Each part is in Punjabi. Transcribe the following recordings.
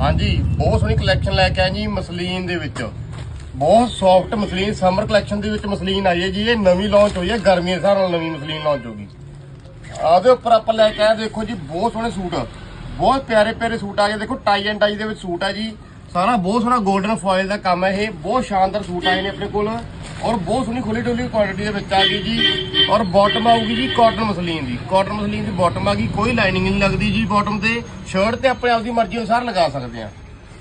ਹਾਂਜੀ, ਬਹੁਤ ਸੋਹਣੀ ਕਲੈਕਸ਼ਨ ਲੈ ਕੇ ਆਏ ਜੀ ਮਸਲੀਨ ਦੇ ਵਿੱਚ। ਬਹੁਤ ਸੌਫਟ ਮਸਲੀਨ ਸਮਰ ਕਲੈਕਸ਼ਨ ਦੇ ਵਿੱਚ ਮਸਲੀਨ ਆਈ ਹੈ ਜੀ। ਇਹ ਨਵੀਂ ਲਾਂਚ ਹੋਈ ਹੈ ਗਰਮੀ ਦੇ ਹਿਸਾਬ ਨਾਲ ਨਵੀਂ ਮਸਲੀਨ ਲਾਂਚ ਹੋਗੀ ਆਦੇ ਉੱਪਰ ਆਪਾਂ ਲੈ ਕੇ ਆਏ, ਦੇਖੋ ਜੀ, ਬਹੁਤ ਸੋਹਣੇ ਸੂਟ। ਬਹੁਤ ਪਿਆਰੇ ਪਿਆਰੇ ਸੂਟ ਆ ਗਏ। ਦੇਖੋ ਟਾਈ ਐਂਡ ਟਾਈ ਦੇ ਵਿੱਚ ਸੂਟ ਆ ਜੀ। ਸਾਰਾ ਬਹੁਤ ਸੋਹਣਾ 골ਡਨ ਫੋਇਲ ਦਾ ਕੰਮ ਹੈ ਇਹ। ਬਹੁਤ ਸ਼ਾਨਦਾਰ ਸੂਟ ਆਏ ਨੇ ਆਪਣੇ ਕੋਲ। ਔਰ ਬਹੁਤ ਸੋਹਣੀ ਖੁੱਲੀ ਡੁੱਲੀ ਕੁਆਲਿਟੀ ਦੇ ਵਿੱਚ ਆ ਗਈ ਜੀ। ਔਰ ਬਾਟਮ ਆਊਗੀ ਜੀ ਕਾਟਨ ਮਸਲੀਨ ਦੀ। ਕਾਟਨ ਮਸਲੀਨ ਦੀ ਬਾਟਮ ਆ ਗਈ, ਕੋਈ ਲਾਈਨਿੰਗ ਨਹੀਂ ਲੱਗਦੀ ਜੀ ਬਾਟਮ ਤੇ। ਸ਼ਰਟ ਤੇ ਆਪਣੇ ਆਪ ਦੀ ਮਰਜ਼ੀ ਅਨੁਸਾਰ ਲਗਾ ਸਕਦੇ ਆ।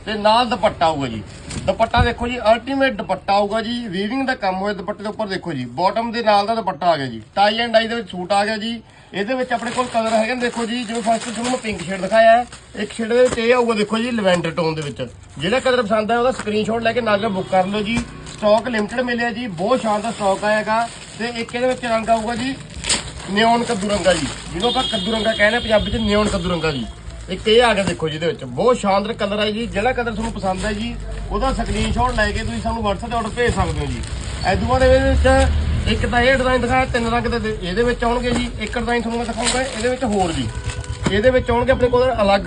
ਤੇ ਨਾਲ ਦੁਪੱਟਾ ਆਊਗਾ ਜੀ। ਦੁਪੱਟਾ ਦੇਖੋ ਜੀ ਅਲਟੀਮੇਟ ਦੁਪੱਟਾ ਆਊਗਾ ਜੀ। ਵੀਵਿੰਗ ਦਾ ਕੰਮ ਹੋਇਆ ਦੁਪੱਟੇ ਦੇ ਉੱਪਰ ਦੇਖੋ ਜੀ। ਬਾਟਮ ਦੇ ਨਾਲ ਦਾ ਦੁਪੱਟਾ ਆ ਗਿਆ ਜੀ। ਟਾਈ ਐਂਡ ਡਾਈ ਦੇ ਵਿੱਚ ਸੂਟ ਆ ਗਿਆ ਜੀ। ਇਹਦੇ ਵਿੱਚ ਆਪਣੇ ਕੋਲ ਕਲਰ ਹੈਗੇ ਨੇ ਦੇਖੋ ਜੀ। ਜਿਵੇਂ ਫਸਟ ਤੁਹਾਨੂੰ ਮੈਂ ਪਿੰਕ ਸ਼ੇਡ ਦਿਖਾਇਆ ਹੈ। ਇੱਕ ਸ਼ੇਡ ਦੇ ਵਿੱਚ ਇਹ ਆਊਗਾ ਦੇਖੋ ਜੀ ਲਵੈਂਡਰ ਟੋਨ ਦੇ ਵਿੱਚ। ਜਿਹੜਾ ਕਲਰ ਪਸੰਦ ਹੈ ਉਹਦਾ ਸਕਰੀਨਸ਼ਾਟ ਲੈ ਕੇ ਨਾਲ ਬੁੱਕ ਕਰ ਲਓ ਜੀ। ਸਟਾਕ ਲਿਮਟਿਡ ਮਿਲਿਆ ਜੀ, ਬਹੁਤ ਸ਼ਾਨਦਾਰ ਸਟਾਕ ਆਏਗਾ ਤੇ ਇੱਕ ਇਹਦੇ ਵਿੱਚ ਰੰਗ ਆਊਗਾ ਜੀ ਨਿਓਨ ਕੱਦੂ ਰੰਗਾ ਜੀ। ਜਿਹਨੂੰ ਆਪਾਂ ਕੱਦੂ ਰੰਗਾ ਕਹਿੰਦੇ ਆ ਪੰਜਾਬੀ ਚ ਨਿਓਨ ਕੱਦੂ ਰੰਗਾ ਜੀ। ਇੱਕ ਇਹ ਆ ਗਿਆ ਦੇਖੋ ਜੀ ਇਹਦੇ ਵਿੱਚ। ਬਹੁਤ ਸ਼ਾਨਦਾਰ ਕਲਰ ਹੈ ਜੀ, ਜਿਹੜਾ ਕਲਰ ਤੁਹਾਨੂੰ ਪਸੰਦ ਹੈ ਜੀ, ਉਹਦਾ ਸਕਰੀਨਸ਼ਾਟ ਲੈ ਕੇ ਤੁਸੀਂ ਸਾਨੂੰ WhatsApp ਤੇ ਆਰਡਰ ਭੇਜ ਸਕਦੇ ਹੋ ਜੀ। ਐਦੂਆਂ ਦੇ ਵਿੱਚ ਇੱਕ ਤਾਂ ਇਹ ਡਿਜ਼ਾਈਨ ਦਿਖਾਇਆ ਤਿੰਨ ਰੰਗ ਦੇ ਦੇ- ਇਹਦੇ ਵਿੱਚ ਆਉਣਗੇ ਜੀ, ਇੱਕ ਡਿਜ਼ਾਈਨ ਤੁਹਾਨੂੰ ਮੈਂ ਦਿਖਾਉਂਗਾ, ਇਹਦੇ ਵਿੱਚ ਹੋਰ ਜੀ ਇਹਦੇ ਵਿੱਚ ਆਉਣਗੇ ਆਪਣੇ ਕੋਲ ਅਲੱਗ।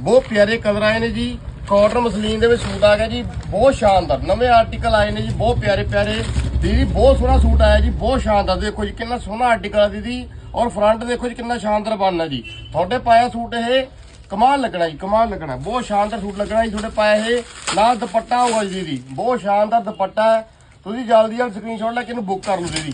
ਬਹੁਤ ਪਿਆਰੇ ਕਲਰ ਆਏ ਨੇ ਜੀ। ਕਾਟਨ ਮਸਲੀਨ ਦੇ ਵਿੱਚ ਸੂਟ ਆ ਗਿਆ ਜੀ, ਬਹੁਤ ਸ਼ਾਨਦਾਰ। ਨਵੇਂ ਆਰਟੀਕਲ ਆਏ ਨੇ ਜੀ, ਬਹੁਤ ਪਿਆਰੇ ਪਿਆਰੇ। ਦੀਦੀ, ਬਹੁਤ ਸੋਹਣਾ ਸੂਟ ਆਇਆ ਜੀ, ਬਹੁਤ ਸ਼ਾਨਦਾਰ। ਦੇਖੋ ਜੀ, ਕਿੰਨਾ ਸੋਹਣਾ ਆਰਟੀਕਲ ਆ ਦੀਦੀ। ਔਰ ਫਰੰਟ ਦੇਖੋ ਜੀ, ਕਿੰਨਾ ਸ਼ਾਨਦਾਰ ਬਣਨਾ ਜੀ। ਤੁਹਾਡੇ ਪਾਇਆ ਸੂਟ ਇਹ ਕਮਾਲ ਲੱਗਣਾ ਜੀ, ਕਮਾਲ ਲੱਗਣਾ। ਬਹੁਤ ਸ਼ਾਨਦਾਰ ਸੂਟ ਲੱਗਣਾ ਜੀ, ਤੁਹਾਡੇ ਪਾਇਆ ਇਹ। ਨਾਲ ਦੁਪੱਟਾ ਹੋਊਗਾ ਜੀ ਦੀਦੀ। ਬਹੁਤ ਸ਼ਾਨਦਾਰ ਦੁਪੱਟਾ ਹੈ। ਤੁਸੀਂ ਜਲਦੀ ਜਲਦੀ ਸਕਰੀਨਸ਼ਾਟ ਲੈ ਕੇ ਇਹਨੂੰ ਬੁੱਕ ਕਰ ਲਓ ਦੀਦੀ।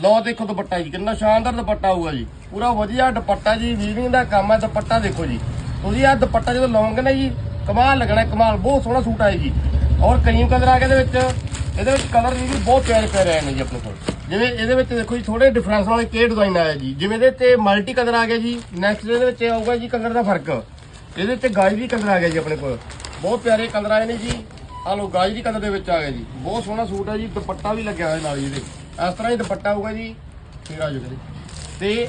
ਲਓ ਦੇਖੋ ਦੁਪੱਟਾ ਜੀ, ਕਿੰਨਾ ਸ਼ਾਨਦਾਰ ਦੁਪੱਟਾ ਹੋਊਗਾ ਜੀ। ਪੂਰਾ ਵਧੀਆ ਦੁਪੱਟਾ ਜੀ ਵੀਵਿੰਗ ਦਾ ਕੰਮ ਹੈ ਦੁਪੱਟਾ ਦੇਖੋ ਜੀ। ਤੁਸੀਂ ਆਹ ਦੁਪੱਟਾ ਜਦੋਂ ਲਾਉਂਗੇ ਨਾ ਜੀ ਕਮਾਲ ਲੱਗਣਾ ਕਮਾਲ, ਬਹੁਤ ਸੋਹਣਾ ਸੂਟ ਆਏ ਜੀ। ਔਰ ਕਰੀਮ ਕਲਰ ਆ ਗਿਆ ਇਹਦੇ ਵਿੱਚ ਇਹਦੇ ਵਿੱਚ ਕਲਰ ਵੀ ਬਹੁਤ ਪਿਆਰੇ ਪਿਆਰੇ ਆਏ ਨੇ ਜੀ ਆਪਣੇ ਕੋਲ। ਜਿਵੇਂ ਇਹਦੇ ਵਿੱਚ ਦੇਖੋ ਜੀ ਥੋੜੇ ਡਿਫਰੈਂਸ ਵਾਲੇ ਕੇ ਡਿਜ਼ਾਈਨ ਆਇਆ ਜੀ। ਜਿਵੇਂ ਇਹਦੇ ਤੇ ਮਲਟੀ ਕਲਰ ਆ ਗਿਆ ਜੀ ਨੈਕਸਟ ਇਹਦੇ ਵਿੱਚ ਆਊਗਾ ਜੀ ਕਲਰ ਦਾ ਫ਼ਰਕ। ਇਹਦੇ ਤੇ ਗਾਜਰੀ ਕਲਰ ਆ ਗਿਆ ਜੀ ਆਪਣੇ ਕੋਲ। ਬਹੁਤ ਪਿਆਰੇ ਕਲਰ ਆਏ ਨੇ ਜੀ। ਆ ਲੋ ਗਾਜਰੀ ਕਲਰ ਦੇ ਵਿੱਚ ਆ ਗਿਆ ਜੀ। ਬਹੁਤ ਸੋਹਣਾ ਸੂਟ ਹੈ ਜੀ, ਦੁਪੱਟਾ ਵੀ ਲੱਗਿਆ ਹੋਇਆ ਨਾਲ ਜੀ ਇਹਦੇ। ਇਸ ਤਰ੍ਹਾਂ ਹੀ ਦੁਪੱਟਾ ਹੋਊਗਾ ਜੀ। ਫਿਰ ਆ ਜਾਓ ਤੇ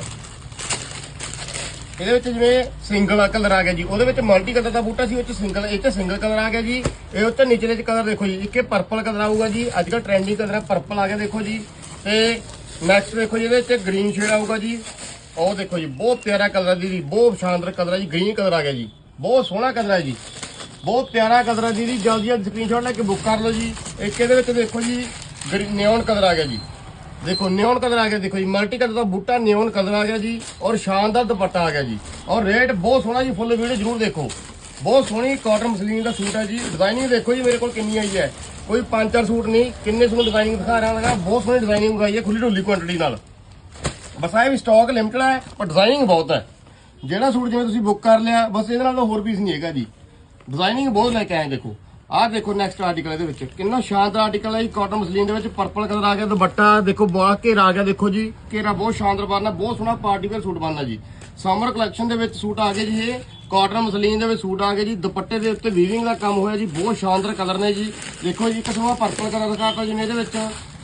ਇਹਦੇ ਵਿੱਚ ਜਿਵੇਂ ਸਿੰਗਲ ਕਲਰ ਆ ਗਿਆ ਜੀ, ਉਹਦੇ ਵਿੱਚ ਮਲਟੀ ਕਲਰ ਦਾ ਬੂਟਾ ਸੀ, ਉਹ ਚ ਸਿੰਗਲ, ਇਹ ਚ ਸਿੰਗਲ ਕਲਰ ਆ ਗਿਆ ਜੀ। ਇਹ ਉੱਤੇ ਨੀਚਲੇ ਚ ਕਲਰ ਦੇਖੋ ਜੀ, ਇੱਕ ਇਹ ਪਰਪਲ ਕਲਰ ਆਊਗਾ ਜੀ, ਅੱਜ ਕੱਲ ਟ੍ਰੈਂਡਿੰਗ ਕਲਰ ਹੈ ਪਰਪਲ ਆ ਗਿਆ ਦੇਖੋ ਜੀ। ਤੇ ਨੈਕਸਟ ਦੇਖੋ ਜੀ, ਇਹਦੇ ਵਿੱਚ ਗ੍ਰੀਨ ਸ਼ੇਡ ਆਊਗਾ ਜੀ। ਉਹ ਦੇਖੋ ਜੀ, ਬਹੁਤ ਪਿਆਰਾ ਕਲਰ ਹੈ ਦੀਦੀ, ਬਹੁਤ ਸ਼ਾਨਦਾਰ ਕਲਰ ਹੈ ਜੀ ਗ੍ਰੀਨ ਕਲਰ ਆ ਗਿਆ ਜੀ। ਬਹੁਤ ਸੋਹਣਾ ਕਲਰ ਹੈ ਜੀ। ਬਹੁਤ ਪਿਆਰਾ ਕਲਰ ਹੈ ਦੀਦੀ ਜਲਦੀ ਜਲਦੀ ਸਕਰੀਨਸ਼ਾਟ ਲੈ ਕੇ ਬੁੱਕ ਕਰ ਲਓ ਜੀ। ਇੱਕ ਇਹਦੇ ਵਿੱਚ ਦੇਖੋ ਜੀ ਨਿਓਨ ਕਲਰ ਆ ਗਿਆ ਜੀ। ਦੇਖੋ, ਨਿਓਨ ਕਲਰ ਆ ਗਿਆ, ਦੇਖੋ ਜੀ ਮਲਟੀ ਕਲਰ ਦਾ ਬੂਟਾ ਨਿਓਨ ਕਲਰ ਆ ਗਿਆ ਜੀ, ਔਰ ਸ਼ਾਨਦਾਰ ਦੁਪੱਟਾ ਆ ਗਿਆ ਜੀ। ਔਰ ਰੇਟ ਬਹੁਤ ਸੋਹਣਾ ਜੀ ਫੁੱਲ ਵੀਡੀਓ ਜਰੂਰ ਦੇਖੋ। ਬਹੁਤ ਸੋਹਣੀ ਕਾਟਨ ਮਸਲੀਨ ਦਾ ਸੂਟ ਹੈ ਜੀ। ਡਿਜ਼ਾਈਨਿੰਗ ਦੇਖੋ ਜੀ, ਮੇਰੇ ਕੋਲ ਕਿੰਨੀ ਆਈ ਹੈ। ਕੋਈ ਪੰਜ ਚਾਰ ਸੂਟ ਨਹੀਂ, ਕਿੰਨੇ ਸੋਹਣੇ ਡਿਜ਼ਾਈਨਿੰਗ ਦਿਖਾ ਰਿਹਾ ਲਗਾ ਬਹੁਤ ਸੋਹਣੀ ਡਿਜ਼ਾਈਨਿੰਗ ਆਈ ਹੈ, ਖੁੱਲੀ ਢੁੱਲੀ ਕੁਆਂਟੀਟੀ ਨਾਲ। ਬਸ ਇਹ ਵੀ ਸਟਾਕ ਲਿਮਟਡ ਹੈ, ਪਰ ਡਿਜ਼ਾਈਨਿੰਗ ਬਹੁਤ ਹੈ। ਜਿਹੜਾ ਸੂਟ ਜਿਵੇਂ ਤੁਸੀਂ ਬੁੱਕ ਕਰ ਲਿਆ, ਬਸ ਇਹਦੇ ਨਾਲ ਤਾਂ ਹੋਰ ਪੀਸ ਨਹੀਂ ਹੈਗਾ ਜੀ। ਡਿਜ਼ਾਈਨਿੰਗ ਬਹੁਤ ਲੈ ਕੇ ਆਏ ਦੇਖੋ। ਆਹ ਦੇਖੋ ਨੈਕਸਟ ਆਰਟੀਕਲ ਇਹਦੇ ਵਿੱਚ। ਕਿੰਨਾ ਸ਼ਾਨਦਾਰ ਆਰਟੀਕਲ ਹੈ ਜੀ ਕਾਟਨ ਮਸਲੀਨ ਦੇ ਵਿੱਚ ਪਰਪਲ ਕਲਰ ਆ ਗਿਆ, ਦੁਪੱਟਾ ਦੇਖੋ ਬਾਹ ਘੇਰਾ ਆ ਗਿਆ ਦੇਖੋ ਜੀ। ਘੇਰਾ ਬਹੁਤ ਸ਼ਾਨਦਾਰ ਬਣਨਾ, ਬਹੁਤ ਸੋਹਣਾ ਪਾਰਟੀ ਵੇਅਰ ਸੂਟ ਬਣਨਾ ਜੀ। ਸਮਰ ਕਲੈਕਸ਼ਨ ਦੇ ਵਿੱਚ ਸੂਟ ਆ ਗਏ ਜੀ ਇਹ। ਕਾਟਨ ਮਸਲੀਨ ਦੇ ਵਿੱਚ ਸੂਟ ਆ ਗਏ ਜੀ। ਦੁਪੱਟੇ ਦੇ ਉੱਤੇ ਵੀਵਿੰਗ ਦਾ ਕੰਮ ਹੋਇਆ ਜੀ, ਬਹੁਤ ਸ਼ਾਨਦਾਰ ਕਲਰ ਨੇ ਜੀ। ਦੇਖੋ ਜੀ, ਇੱਕ ਤੁਹਾਨੂੰ ਪਰਪਲ ਕਲਰ ਦਿਖਾਤਾ ਜੀ ਇਹਦੇ ਵਿੱਚ।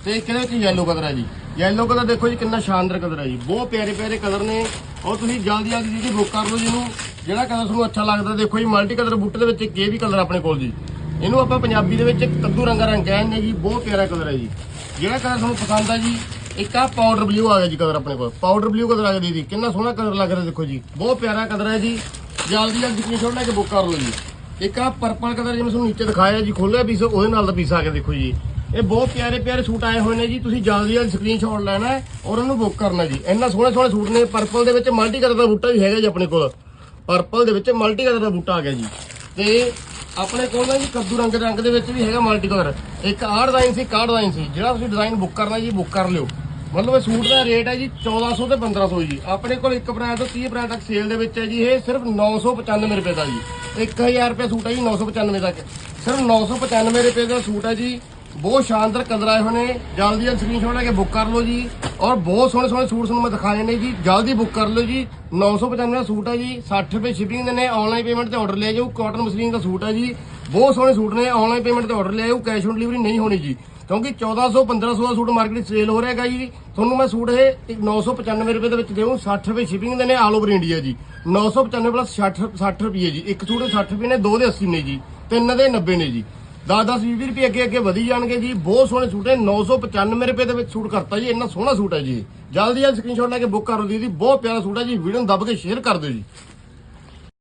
ਤੇ ਇੱਕ ਇਹਦੇ ਵਿੱਚ ਯੈਲੋ ਕਲਰ ਹੈ ਜੀ। ਯੈਲੋ ਕਲਰ ਦੇਖੋ ਜੀ, ਕਿੰਨਾ ਸ਼ਾਨਦਾਰ ਕਲਰ ਹੈ ਜੀ। ਬਹੁਤ ਪਿਆਰੇ ਪਿਆਰੇ ਕਲਰ ਨੇ। ਔਰ ਤੁਸੀਂ ਜਲਦੀ ਜਲਦੀ ਜਿਹੜੀ ਬੁੱਕ ਕਰ ਲਓ ਜਿਹਨੂੰ ਜਿਹੜਾ ਕਲਰ ਤੁਹਾਨੂੰ ਅੱਛਾ ਲੱਗਦਾ ਦੇਖੋ ਜੀ ਮਲਟੀ ਕਲਰ ਬੂਟੇ ਦੇ ਵਿੱਚ ਇੱਕ ਇਹ ਵੀ ਕਲਰ ਆਪਣੇ ਕੋਲ ਜੀ। ਇਹਨੂੰ ਆਪਾਂ ਪੰਜਾਬੀ ਦੇ ਵਿੱਚ ਕੱਦੂ ਰੰਗਾ ਰੰਗ ਕਹਿੰਦੇ ਨੇ ਜੀ, ਬਹੁਤ ਪਿਆਰਾ ਕਲਰ ਹੈ ਜੀ। ਜਿਹੜਾ ਕਲਰ ਤੁਹਾਨੂੰ ਪਸੰਦ ਆ ਜੀ, ਇੱਕ ਆ ਪਾਊਡਰ ਬਲੂ ਆ ਗਿਆ ਜੀ ਕਲਰ ਆਪਣੇ ਕੋਲ। ਪਾਊਡਰ ਬਲੂ ਕਲਰ ਆ ਗਿਆ ਦੀਦੀ, ਕਿੰਨਾ ਸੋਹਣਾ ਕਲਰ ਲੱਗ ਰਿਹਾ ਦੇਖੋ ਜੀ। ਬਹੁਤ ਪਿਆਰਾ ਕਲਰ ਹੈ ਜੀ। ਜਲਦੀ ਜਲਦੀ ਸਕਰੀਨਸ਼ਾਟ ਲੈ ਕੇ ਬੁੱਕ ਕਰ ਲਓ ਜੀ। ਇੱਕ ਆ ਪਰਪਲ ਕਲਰ ਜਿਵੇਂ ਤੁਹਾਨੂੰ ਨੀਚੇ ਦਿਖਾਇਆ ਜੀ ਖੋਲਿਆ ਪੀਸ ਉਹਦੇ ਨਾਲ ਦਾ ਪੀਸ ਆ ਗਿਆ ਦੇਖੋ ਜੀ। ਇਹ ਬਹੁਤ ਪਿਆਰੇ ਪਿਆਰੇ ਸੂਟ ਆਏ ਹੋਏ ਨੇ ਜੀ, ਤੁਸੀਂ ਜਲਦੀ ਜਲਦੀ ਸਕਰੀਨਸ਼ਾਟ ਲੈਣਾ ਹੈ ਔਰ ਉਹਨੂੰ ਬੁੱਕ ਕਰਨਾ ਜੀ। ਇੰਨਾ ਸੋਹਣੇ ਸੋਹਣੇ ਸੂਟ ਨੇ ਪਰਪਲ ਦੇ ਵਿੱਚ ਮਲਟੀ ਕਲਰ ਦਾ ਬੂਟਾ ਵੀ ਹੈਗਾ ਜੀ ਆਪਣੇ ਕੋਲ। ਪਰਪਲ ਦੇ ਵਿੱਚ ਮਲਟੀ ਕਲਰ ਦਾ ਬੂਟਾ ਆ ਗਿਆ ਜੀ। ਤੇ ਆਪਣੇ ਕੋਲ ਨਾ ਜੀ ਕੱਦੂ ਰੰਗ ਦੇ ਰੰਗ ਦੇ ਵਿੱਚ ਵੀ ਹੈਗਾ ਮਲਟੀ ਕਲਰ ਇੱਕ ਆਹ ਡਿਜ਼ਾਈਨ ਸੀ ਕਾਹ ਡਿਜ਼ਾਈਨ ਸੀ। ਜਿਹੜਾ ਤੁਸੀਂ ਡਿਜ਼ਾਈਨ ਬੁੱਕ ਕਰਨਾ ਜੀ ਬੁੱਕ ਕਰ ਲਿਓ। ਮਤਲਬ ਇਹ ਸੂਟ ਦਾ ਰੇਟ ਹੈ ਜੀ 1400 ਤੇ 1500 ਜੀ। ਆਪਣੇ ਕੋਲ 1 ਅਪ੍ਰੈਲ ਤੋਂ 30 ਅਪ੍ਰੈਲ ਤੱਕ ਸੇਲ ਦੇ ਵਿੱਚ ਹੈ ਜੀ, ਇਹ ਸਿਰਫ 995 ਰੁਪਏ ਦਾ ਜੀ। 1000 ਰੁਪਏ ਸੂਟ ਹੈ ਜੀ 995 ਤੱਕ। ਸਿਰਫ 995 ਰੁਪਏ ਦਾ ਸੂਟ ਹੈ ਜੀ। ਬਹੁਤ ਸ਼ਾਨਦਾਰ ਕਲਰ ਆਏ ਹੋਏ ਨੇ। ਜਲਦੀ ਜਲਦੀ ਸਕਰੀਨਸ਼ਾਟ ਲੈ ਕੇ ਬੁੱਕ ਕਰ ਲਓ ਜੀ। ਔਰ ਬਹੁਤ ਸੋਹਣੇ ਸੋਹਣੇ ਸੂਟ ਤੁਹਾਨੂੰ ਮੈਂ ਦਿਖਾਏ ਨੇ ਜੀ। ਜਲਦੀ ਬੁੱਕ ਕਰ ਲਓ ਜੀ। 995 ਦਾ ਸੂਟ ਹੈ ਜੀ। 60 ਰੁਪਏ ਸ਼ਿਪਿੰਗ ਦੇ ਨੇ। ਆਨਲਾਈਨ ਪੇਮੈਂਟ ਤੇ ਆਰਡਰ ਲਿਆ ਜਾਓ ਕਾਟਨ ਮਸਲੀਨ ਦਾ ਸੂਟ ਹੈ ਜੀ। ਬਹੁਤ ਸੋਹਣੇ ਸੂਟ ਨੇ। ਆਨਲਾਈਨ ਪੇਮੈਂਟ ਤੇ ਆਰਡਰ ਲਿਆ ਜਾਓ ਕੈਸ਼ ਔਨ ਡਿਲੀਵਰੀ ਨਹੀਂ ਹੋਣੀ ਜੀ। ਕਿਉਂਕਿ 1400 1500 ਦਾ ਸੂਟ ਮਾਰਕੀਟ ਸੇਲ ਹੋ ਰਿਹਾ ਹੈਗਾ ਜੀ। ਤੁਹਾਨੂੰ ਮੈਂ ਸੂਟ ਇਹ 995 ਰੁਪਏ ਦੇ ਵਿੱਚ ਦੇਵਾਂ 60 ਰੁਪਏ ਸ਼ਿਪਿੰਗ ਦੇ ਨੇ ਆਲ ਓਵਰ ਇੰਡੀਆ ਜੀ। 995 ਪਲੱਸ 60 60 ਰੁਪਏ ਜੀ। ਇੱਕ ਸੂਟ ਦੇ 60 ਰੁਪਏ ਨੇ, ਦੋ ਦੇ 80 ਨੇ ਜੀ। ਤਿੰਨ ਦੇ 90 ਨੇ ਜੀ। 10 10 20 ਰੁਪਏ ਅੱਗੇ ਅੱਗੇ ਵਧੀ ਜਾਣਗੇ ਜੀ। ਬਹੁਤ ਸੋਹਣੇ ਸੂਟ ਹੈ 995 ਰੁਪਏ ਦੇ ਵਿੱਚ ਸੂਟ ਕਰਤਾ ਜੀ। ਇੰਨਾ ਸੋਹਣਾ ਸੂਟ ਹੈ ਜੀ। ਜਲਦੀ ਜਲਦੀ ਸਕਰੀਨਸ਼ਾਟ ਲੈ ਕੇ ਬੁੱਕ ਕਰੋ ਲਓ ਜੀ ਬਹੁਤ ਪਿਆਰਾ ਸੂਟ ਹੈ ਜੀ। ਵੀਡੀਓ ਨੂੰ ਦੱਬ ਕੇ ਸ਼ੇਅਰ ਕਰ ਦਿਓ ਜੀ।